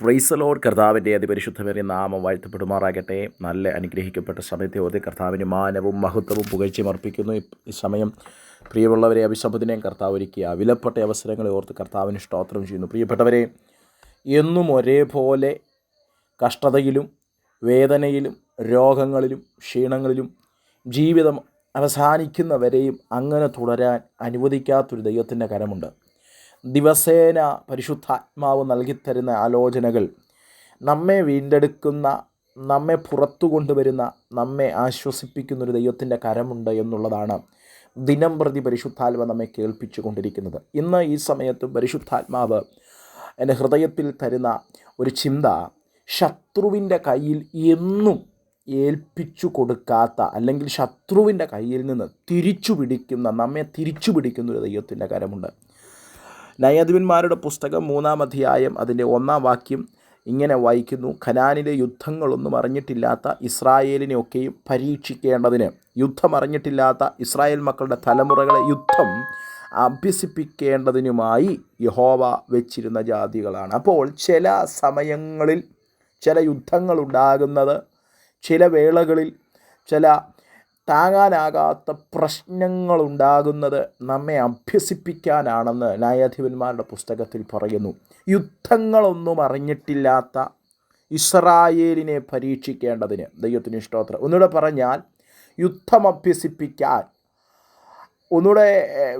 പ്രൈസലോഡ് കർത്താവിന്റെ അതിപരിശുദ്ധമേറിയ നാമം വാഴ്ത്തപ്പെടുമാറാകട്ടെ. നല്ല അനുഗ്രഹിക്കപ്പെട്ട സമയത്തെ ഓർത്ത് കർത്താവിന് മാനവും മഹത്വവും പുകഴ്ചയും അർപ്പിക്കുന്നു. ഈ- സമയം പ്രിയമുള്ളവരെ അഭിസംബോധനയും കർത്താവ് ഒരുക്കിയ വിലപ്പെട്ട അവസരങ്ങളെ ഓർത്ത് കർത്താവിന് സ്തോത്രം ചെയ്യുന്നു. പ്രിയപ്പെട്ടവരെ എന്നും ഒരേപോലെ കഷ്ടതയിലും വേദനയിലും രോഗങ്ങളിലും ക്ഷീണങ്ങളിലും ജീവിതം അവസാനിക്കുന്നവരെയും അങ്ങനെ തുടരാൻ അനുവദിക്കാത്തൊരു ദൈവത്തിന്റെ കരമുണ്ട്. ദിവസേന പരിശുദ്ധാത്മാവ് നൽകിത്തരുന്ന ആലോചനകൾ നമ്മെ വീണ്ടെടുക്കുന്ന നമ്മെ പുറത്തു കൊണ്ടുവരുന്ന നമ്മെ ആശ്വസിപ്പിക്കുന്ന ഒരു ദൈവത്തിന്റെ കരമുണ്ട് എന്നുള്ളതാണ് ദിനം പ്രതി പരിശുദ്ധാത്മ നമ്മെ കേൾപ്പിച്ചു കൊണ്ടിരിക്കുന്നത് ഇന്ന് ഈ സമയത്ത് പരിശുദ്ധാത്മാവ് എന്റെ ഹൃദയത്തിൽ തരുന്ന ഒരു ചിന്ത ശത്രുവിന്റെ കയ്യിൽ എന്നും ഏൽപ്പിച്ചു കൊടുക്കാത്ത അല്ലെങ്കിൽ ശത്രുവിന്റെ കയ്യിൽ നിന്ന് തിരിച്ചു പിടിക്കുന്ന നമ്മെ തിരിച്ചു പിടിക്കുന്ന ഒരു ദൈവത്തിന്റെ കരമുണ്ട്. നയാധിപന്മാരുടെ പുസ്തകം മൂന്നാം അധ്യായം അതിന്റെ ഒന്നാം വാക്യം ഇങ്ങനെ വായിക്കുന്നു. ഖനാനിലെ യുദ്ധങ്ങളൊന്നും അറിഞ്ഞിട്ടില്ലാത്ത ഇസ്രായേലിനെയൊക്കെയും പരീക്ഷിക്കേണ്ടതിന് യുദ്ധം അറിഞ്ഞിട്ടില്ലാത്ത ഇസ്രായേൽ മക്കളുടെ തലമുറകളെ യുദ്ധം അഭ്യസിപ്പിക്കേണ്ടതിനുമായി യഹോവ വെച്ചിരുന്ന ജാതികളാണ്. അപ്പോൾ ചില സമയങ്ങളിൽ ചില യുദ്ധങ്ങളുണ്ടാകുന്നത് ചില വേളകളിൽ ചില താങ്ങാനാകാത്ത പ്രശ്നങ്ങളുണ്ടാകുന്നത് നമ്മെ അഭ്യസിപ്പിക്കാനാണെന്ന് ന്യായാധിപന്മാരുടെ പുസ്തകത്തിൽ പറയുന്നു. യുദ്ധങ്ങളൊന്നും അറിഞ്ഞിട്ടില്ലാത്ത ഇസ്രായേലിനെ പരീക്ഷിക്കേണ്ടതിന് ദൈവത്തിന് ഇഷ്ടോത്രം ഒന്നുകൂടെ പറഞ്ഞാൽ യുദ്ധം അഭ്യസിപ്പിക്കാൻ ഒന്നുകൂടെ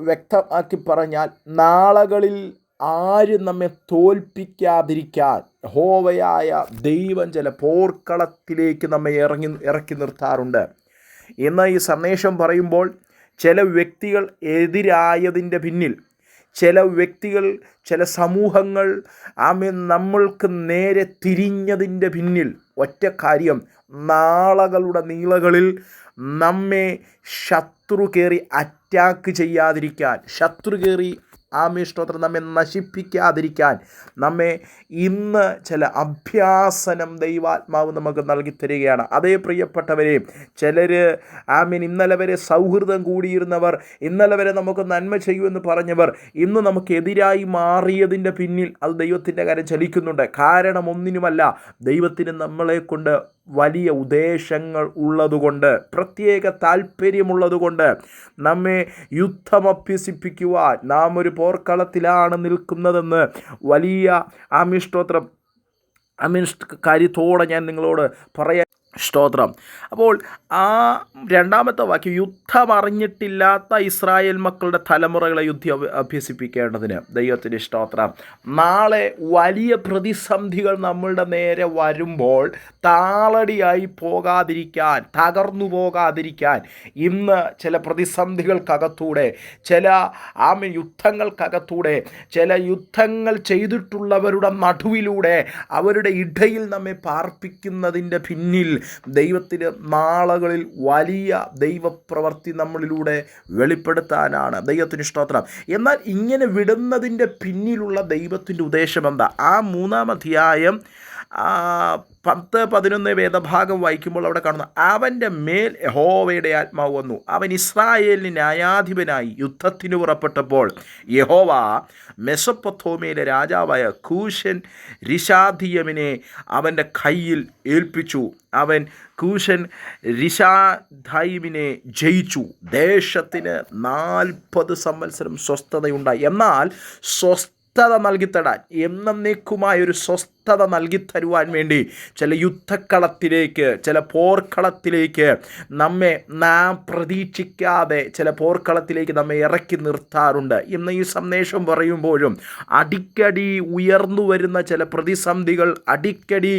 വ്യക്തമാക്കി പറഞ്ഞാൽ നാളകളിൽ ആരും നമ്മെ തോൽപ്പിക്കാതിരിക്കാൻ ഹോവയായ ദൈവം ചില പോർക്കളത്തിലേക്ക് നമ്മെ ഇറങ്ങി ഇറക്കി നിർത്താറുണ്ട്. ഇന്ന് ഈ സന്ദേശം പറയുമ്പോൾ ചില വ്യക്തികൾ എതിരായതിന്റെ പിന്നിൽ ചില വ്യക്തികൾ ചില സമൂഹങ്ങൾ ആമേ നമ്മൾക്ക് നേരെ തിരിഞ്ഞതിന്റെ പിന്നിൽ ഒറ്റ കാര്യം നാളകളുടെ നീളകളിൽ നമ്മെ ശത്രു കയറി അറ്റാക്ക് ചെയ്യാതിരിക്കാൻ. ശത്രു കയറി ആമേ സ്തോത്രം നമ്മെ നശിപ്പിക്കാതിരിക്കാൻ നമ്മെ ഇന്ന് ചില അഭ്യാസനം ദൈവാത്മാവ് നമുക്ക് നൽകി തരികയാണ്. അതേ പ്രിയപ്പെട്ടവരെ ചിലർ ആമീൻ ഇന്നലെ വരെ സൗഹൃദം കൂടിയിരുന്നവർ ഇന്നലെ വരെ നമുക്ക് നന്മ ചെയ്യുമെന്ന് പറഞ്ഞവർ ഇന്ന് നമുക്കെതിരായി മാറിയതിന്റെ പിന്നിൽ അത് ദൈവത്തിന്റെ കാര്യം ചലിക്കുന്നുണ്ട്. കാരണം ഒന്നിനുമല്ല ദൈവത്തിന് നമ്മളെ കൊണ്ട് വലിയ ഉദ്ദേശങ്ങൾ ഉള്ളതുകൊണ്ട് പ്രത്യേക താല്പര്യമുള്ളതുകൊണ്ട് നമ്മെ യുദ്ധം അഭ്യസിപ്പിക്കുവാൻ നാം ഒരു പോർക്കളത്തിലാണ് നിൽക്കുന്നതെന്ന് വലിയ ആമിഷ്ടോത്രം അമീൻ കാര്യത്തോടെ ഞാൻ നിങ്ങളോട് പറയാൻ സ്തോത്രം. അപ്പോൾ ആ രണ്ടാമത്തെ വാക്യം യുദ്ധമറിഞ്ഞിട്ടില്ലാത്ത ഇസ്രായേൽ മക്കളുടെ തലമുറകളെ യുദ്ധം അഭ്യസിപ്പിക്കേണ്ടതിന് ദൈവത്തിന്റെ സ്തോത്രം. നാളെ വലിയ പ്രതിസന്ധികൾ നമ്മളുടെ നേരെ വരുമ്പോൾ താളടിയായി പോകാതിരിക്കാൻ തകർന്നു പോകാതിരിക്കാൻ ഇന്ന് ചില പ്രതിസന്ധികൾക്കകത്തൂടെ ചില ആമ യുദ്ധങ്ങൾക്കകത്തൂടെ ചില യുദ്ധങ്ങൾ ചെയ്തിട്ടുള്ളവരുടെ നടുവിലൂടെ അവരുടെ ഇടയിൽ നമ്മെ പാർപ്പിക്കുന്നതിന്റെ പിന്നിൽ ദൈവത്തിന് നാളകളിൽ വലിയ ദൈവപ്രവർത്തി നമ്മളിലൂടെ വെളിപ്പെടുത്താനാണ് ദൈവത്തിന് സ്തോത്രം. എന്നാൽ ഇങ്ങനെ വിടുന്നതിന്റെ പിന്നിലുള്ള ദൈവത്തിന്റെ ഉദ്ദേശം എന്താ? ആ മൂന്നാം അധ്യായം പത്ത് പതിനൊന്ന് വേദഭാഗം വായിക്കുമ്പോൾ അവിടെ കാണുന്നു അവന്റെ മേൽ യഹോവയുടെ ആത്മാവ് വന്നു. അവൻ ഇസ്രായേലിന് ന്യായാധിപനായി യുദ്ധത്തിന് പുറപ്പെട്ടപ്പോൾ യഹോവ മെസപ്പൊത്തോമയിലെ രാജാവായ കൂശൻ രിഷാധിയമിനെ അവന്റെ കയ്യിൽ ഏൽപ്പിച്ചു. അവൻ കൂശൻ രിഷാധൈമിനെ ജയിച്ചു. ദേശത്തിന് നാൽപ്പത് സംവത്സരം സ്വസ്ഥതയുണ്ടായി. എന്നാൽ സ്വസ്ഥത നൽകിത്തടാൻ എന്നേക്കുമായ ഒരു സ്വസ്ഥത നൽകിത്തരുവാൻ വേണ്ടി ചില യുദ്ധക്കളത്തിലേക്ക് ചില പോർക്കളത്തിലേക്ക് നമ്മെ നാം പ്രതീക്ഷിക്കാതെ ചില പോർക്കളത്തിലേക്ക് നമ്മെ ഇറക്കി നിർത്താറുണ്ട്. ഇന്ന് ഈ സന്ദേശം പറയുമ്പോഴും അടിക്കടി ഉയർന്നു വരുന്ന ചില പ്രതിസന്ധികൾ അടിക്കടി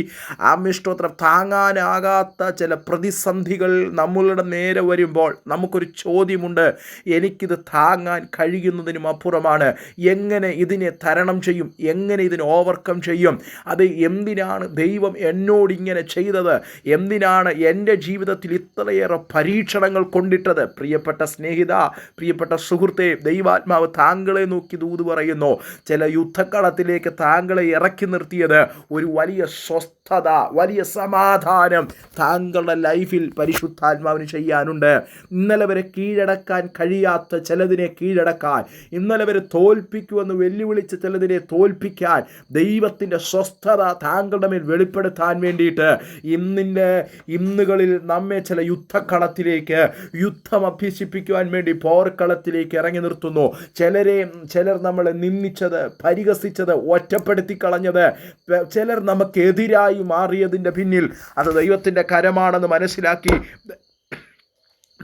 ആമിഷ്ടോത്രം താങ്ങാനാകാത്ത ചില പ്രതിസന്ധികൾ നമ്മളുടെ നേരെ വരുമ്പോൾ നമുക്കൊരു ചോദ്യമുണ്ട്. എനിക്കിത് താങ്ങാൻ കഴിയുന്നതിനും അപ്പുറമാണ്. എങ്ങനെ ഇതിനെ തരണം ചെയ്യും? എങ്ങനെ ഇതിനെ ഓവർകം ചെയ്യും? അത് എന്തിനാണ് ദൈവം എന്നോട് ഇങ്ങനെ ചെയ്തത്? എന്തിനാണ് എന്റെ ജീവിതത്തിൽ ഇത്രയേറെ പരീക്ഷണങ്ങൾ കൊണ്ടിട്ടത്? പ്രിയപ്പെട്ട സ്നേഹിത പ്രിയപ്പെട്ട സുഹൃത്തെ ദൈവാത്മാവ് താങ്കളെ നോക്കി ദൂത് പറയുന്നു. ചില യുദ്ധക്കളത്തിലേക്ക് താങ്കളെ ഇറക്കി നിർത്തിയത് ഒരു വലിയ സ്വസ്ഥത വലിയ സമാധാനം താങ്കളുടെ ലൈഫിൽ പരിശുദ്ധാത്മാവിന് ചെയ്യാനുണ്ട്. ഇന്നലെ വരെ കീഴടക്കാൻ കഴിയാത്ത ചിലതിനെ കീഴടക്കാൻ ഇന്നലെ വരെ തോൽപ്പിക്കുമെന്ന് വെല്ലുവിളിച്ച ചിലതിനെ തോൽപ്പിക്കാൻ ദൈവത്തിന്റെ സ്വസ്ഥത സ്വസ്ഥത താങ്കളുടെ മേൽ വെളിപ്പെടുത്താൻ വേണ്ടിയിട്ട് ഇന്നിന്റെ ഇന്നുകളിൽ നമ്മെ ചില യുദ്ധക്കളത്തിലേക്ക് യുദ്ധം അഭ്യസിപ്പിക്കുവാൻ വേണ്ടി പോർക്കളത്തിലേക്ക് ഇറങ്ങി നിർത്തുന്നു. ചിലരെ ചിലർ നമ്മളെ നിന്ദിച്ചത് പരിഹസിച്ചത് ഒറ്റപ്പെടുത്തി കളഞ്ഞത് ചിലർ നമുക്കെതിരായി മാറിയതിന്റെ പിന്നിൽ അത് ദൈവത്തിന്റെ കരമാണെന്ന് മനസ്സിലാക്കി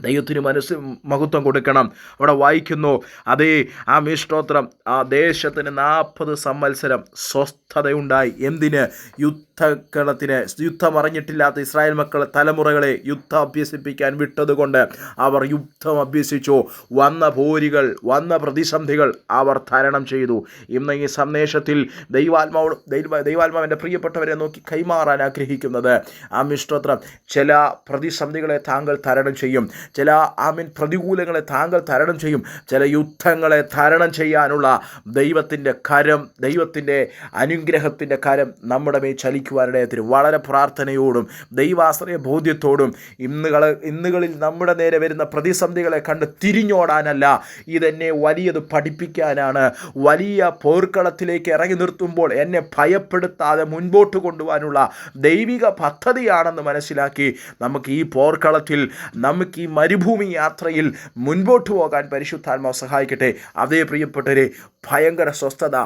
ദൈവത്തിന് മനസ്സ് മഹത്വം കൊടുക്കണം. അവിടെ വായിക്കുന്നു അതേ ആ മിഷ്ടോത്രം ആ ദേശത്തിന് നാൽപ്പത് സംവത്സരം സ്വസ്ഥതയുണ്ടായി. എന്തിന്? യുദ്ധക്കളത്തിന്. യുദ്ധം അറിഞ്ഞിട്ടില്ലാത്ത ഇസ്രായേൽ മക്കളെ തലമുറകളെ യുദ്ധം അഭ്യസിപ്പിക്കാൻ വിട്ടതുകൊണ്ട് അവർ യുദ്ധം അഭ്യസിച്ചു വന്ന പോരികൾ വന്ന പ്രതിസന്ധികൾ അവർ തരണം ചെയ്തു. ഇന്ന് ഈ സന്ദേശത്തിൽ ദൈവാത്മാവോട് ദൈവ ദൈവാത്മാവിന്റെ പ്രിയപ്പെട്ടവരെ നോക്കി കൈമാറാൻ ആഗ്രഹിക്കുന്നത്. ആ മിഷ്ടോത്രം ചില പ്രതിസന്ധികളെ താങ്കൾ തരണം ചെയ്യും. ചില ആമീൻ പ്രതികൂലങ്ങളെ താങ്കൾ തരണം ചെയ്യും. ചില യുദ്ധങ്ങളെ തരണം ചെയ്യാനുള്ള ദൈവത്തിന്റെ കരം ദൈവത്തിന്റെ അനുഗ്രഹത്തിന്റെ കരം നമ്മുടെ മേൽ ചലിക്കുവാനിടയത്തിന് വളരെ പ്രാർത്ഥനയോടും ദൈവാശ്രയ ബോധ്യത്തോടും ഇന്നുകൾ ഇന്നുകളിൽ നമ്മുടെ നേരെ വരുന്ന പ്രതിസന്ധികളെ കണ്ട് തിരിഞ്ഞോടാനല്ല ഇതെന്നെ വലിയത് പഠിപ്പിക്കാനാണ്. വലിയ പോർക്കളത്തിലേക്ക് ഇറങ്ങി നിർത്തുമ്പോൾ എന്നെ ഭയപ്പെടുത്താതെ മുൻപോട്ട് കൊണ്ടുപോകാനുള്ള ദൈവിക പദ്ധതിയാണെന്ന് മനസ്സിലാക്കി നമുക്ക് ഈ പോർക്കളത്തിൽ നമുക്ക് ഈ മരുഭൂമി യാത്രയിൽ മുൻപോട്ട് പോകാൻ പരിശുദ്ധാത്മാവ് സഹായിക്കട്ടെ. അതേ പ്രിയപ്പെട്ടവരെ ഭയങ്കര സ്വസ്ഥത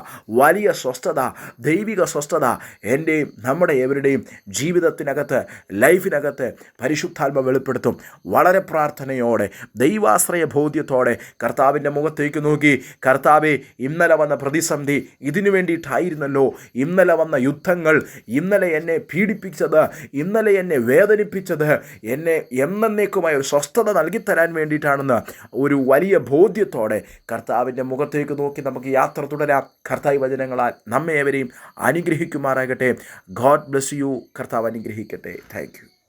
വലിയ സ്വസ്ഥത ദൈവിക സ്വസ്ഥത എന്റെയും നമ്മുടെ എവരുടെയും ജീവിതത്തിനകത്ത് ലൈഫിനകത്ത് പരിശുദ്ധാത്മ വെളിപ്പെടുത്തും. വളരെ പ്രാർത്ഥനയോടെ ദൈവാശ്രയ ബോധ്യത്തോടെ കർത്താവിന്റെ മുഖത്തേക്ക് നോക്കി കർത്താവെ ഇന്നലെ വന്ന പ്രതിസന്ധി ഇതിനു വേണ്ടിയിട്ടായിരുന്നല്ലോ. ഇന്നലെ വന്ന യുദ്ധങ്ങൾ ഇന്നലെ എന്നെ പീഡിപ്പിച്ചത് ഇന്നലെ എന്നെ വേദനിപ്പിച്ചത് എന്നെ എന്നേക്കുമായ ഒരു സ്വസ്ഥത നൽകിത്തരാൻ വേണ്ടിയിട്ടാണെന്ന് ഒരു വലിയ ബോധ്യത്തോടെ കർത്താവിന്റെ മുഖത്തേക്ക് നോക്കി നമുക്ക് യാത്ര തുടരാം. കർത്താവ് വചനങ്ങളാൽ നമ്മെ ഏവരെയും അനുഗ്രഹിക്കുമാറാകട്ടെ. God bless you. കർത്താവ് അനുഗ്രഹിക്കട്ടെ. താങ്ക്